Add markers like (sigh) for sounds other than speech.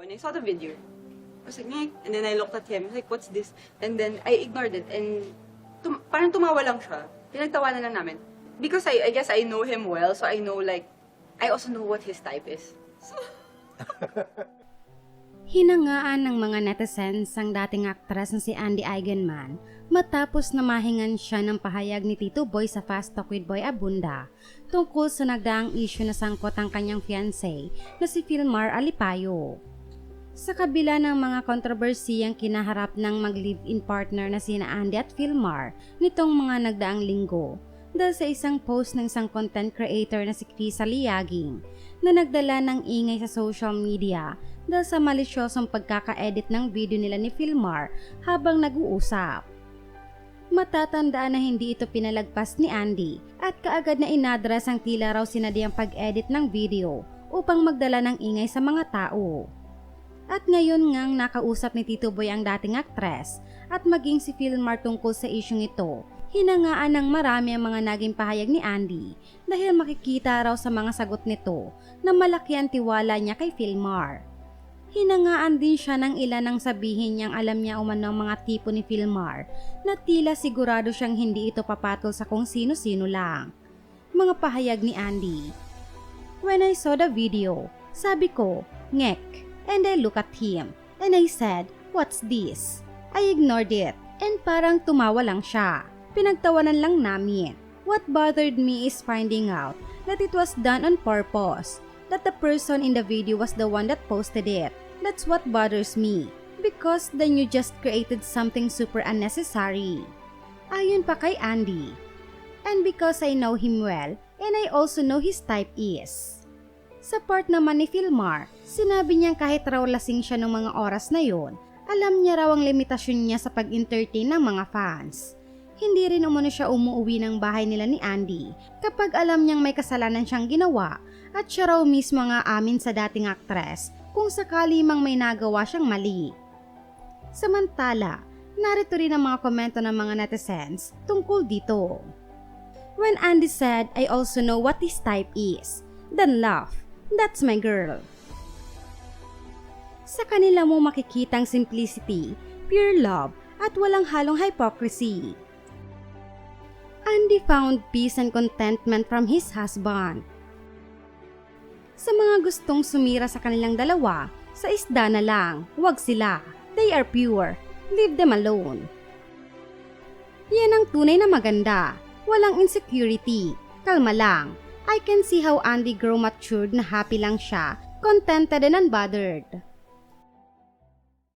When I saw the video, I was like, "Ngek." and then I looked at him, I was like, what's this? And then I ignored it, and tum- parang tumawa lang siya. Pinagtawanan lang namin. Because I, I guess I know him well, so I know like, I also know what his type is. So, (laughs) Hinangaan ng mga netizens ang dating aktres na si Andy Eigenman matapos na mahingan siya ng pahayag ni Tito Boy sa Fast Talk with Boy Abunda tungkol sa nagdaang issue na sangkot ang kanyang fiancé na si Filmar Alipayo. Sa kabila ng mga kontrobersiyang kinaharap ng mag-live-in partner na sina Andy at Filmar nitong mga nagdaang linggo dahil sa isang post ng isang content creator na si Chris Aliaging na nagdala ng ingay sa social media dahil sa malisyosong pagkaka-edit ng video nila ni Filmar habang nag-uusap. Matatandaan na hindi ito pinalagpas ni Andy at kaagad na inadras ang tila raw sinadyang pag-edit ng video upang magdala ng ingay sa mga tao. At ngayon ngang nakausap ni Tito Boy ang dating aktres at maging si Filmar tungkol sa isyong ito, hinangaan ng marami ang mga naging pahayag ni Andy dahil makikita raw sa mga sagot nito na malaki ang tiwala niya kay Filmar. Hinangaan din siya ng ilan ang sabihin niyang alam niya umano ang mga tipo ni Filmar na tila sigurado siyang hindi ito papatol sa kung sino-sino lang. Mga pahayag ni Andy. When I saw the video, sabi ko, ngek, and I look at him, and I said, what's this? I ignored it, and parang tumawa lang siya. Pinagtawanan lang namin. What bothered me is finding out that it was done on purpose, that the person in the video was the one that posted it. That's what bothers me. Because then you just created something super unnecessary. Ayon pa kay Andy. And because I know him well, and I also know his type is. Sa part naman ni Filmar, sinabi niyang kahit raw lasing siya ng mga oras na yon, alam niya raw ang limitasyon niya sa pag-entertain ng mga fans. Hindi rin umano siya umuwi ng bahay nila ni Andy kapag alam niyang may kasalanan siyang ginawa at siya raw mismo nga amin sa dating aktres kung sakali mang may nagawa siyang mali. Samantala, narito rin ang mga komento ng mga netizens tungkol dito. When Andy said, I also know what his type is, then laugh, that's my girl. Sa kanila mo makikitang simplicity, pure love, at walang halong hypocrisy. Andy found peace and contentment from his husband. Sa mga gustong sumira sa kanilang dalawa, sa isda na lang, wag sila. They are pure. Leave them alone. Yan ang tunay na maganda. Walang insecurity. Kalma lang. I can see how Andy grow matured na happy lang siya, contented and unbothered.